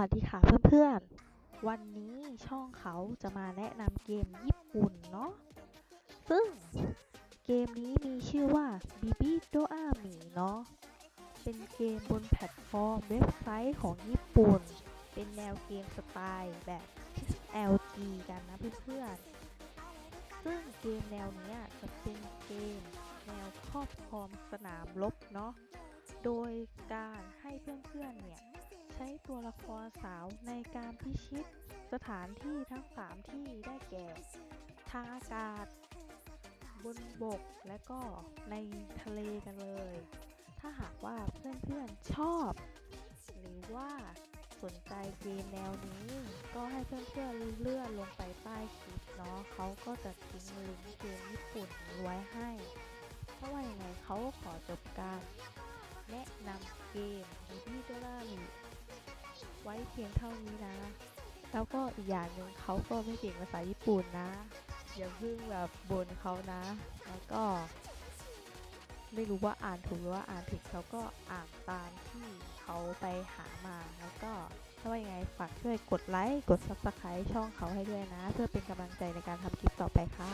วัสดีค่ะเพื่อนๆ วันนี้ช่องเขาจะมาแนะนำเกมญี่ปุ่นเนาะ ซึ่งเกมนี้มีชื่อว่า Bibi do Ami เนาะ เป็นเกมบนแพลตฟอร์มเว็บไซต์ของญี่ปุ่น เป็นแนวเกมสไตล์แบบ LG กันนะเพื่อนๆ ซึ่งเกมแนวเนี้ยจะเป็นเกมแนวครอบครองสนามรบเนาะ โดยการให้เพื่อนๆเนี่ยใช้ตัวละครสาวในการพิชิตสถานที่ทั้ง 3 ที่ได้แก่ทางอากาศ บนบกและก็ในทะเลกันเลย ถ้าหากว่าเพื่อนๆชอบ หรือว่าสนใจเกมแนวนี้ ก็ให้เพื่อนๆเลื่อนลงไปใต้คลิปเนาะเขาก็จะทิ้งลิงก์เกมญี่ปุ่นไว้ให้ เพราะว่ายังไงเขาก็ขอจบการ แนะนำเกมดีที่จะล่ามีไว้เพียงเท่านี้นะ แล้วก็อีกอย่างหนึ่งเขาก็ไม่เก่งภาษาญี่ปุ่นนะ อย่าเพิ่งแบบบ่นเขานะ แล้วก็ ไม่รู้ว่าอ่านถูกหรือว่าอ่านผิดเขาก็อ่านตามที่เขาไปหามา แล้วก็ถ้าว่ายังไงฝากช่วยกดไลค์ กด subscribe ช่องเขาให้ด้วยนะ เพื่อเป็นกำลังใจในการทำคลิปต่อไปค่ะ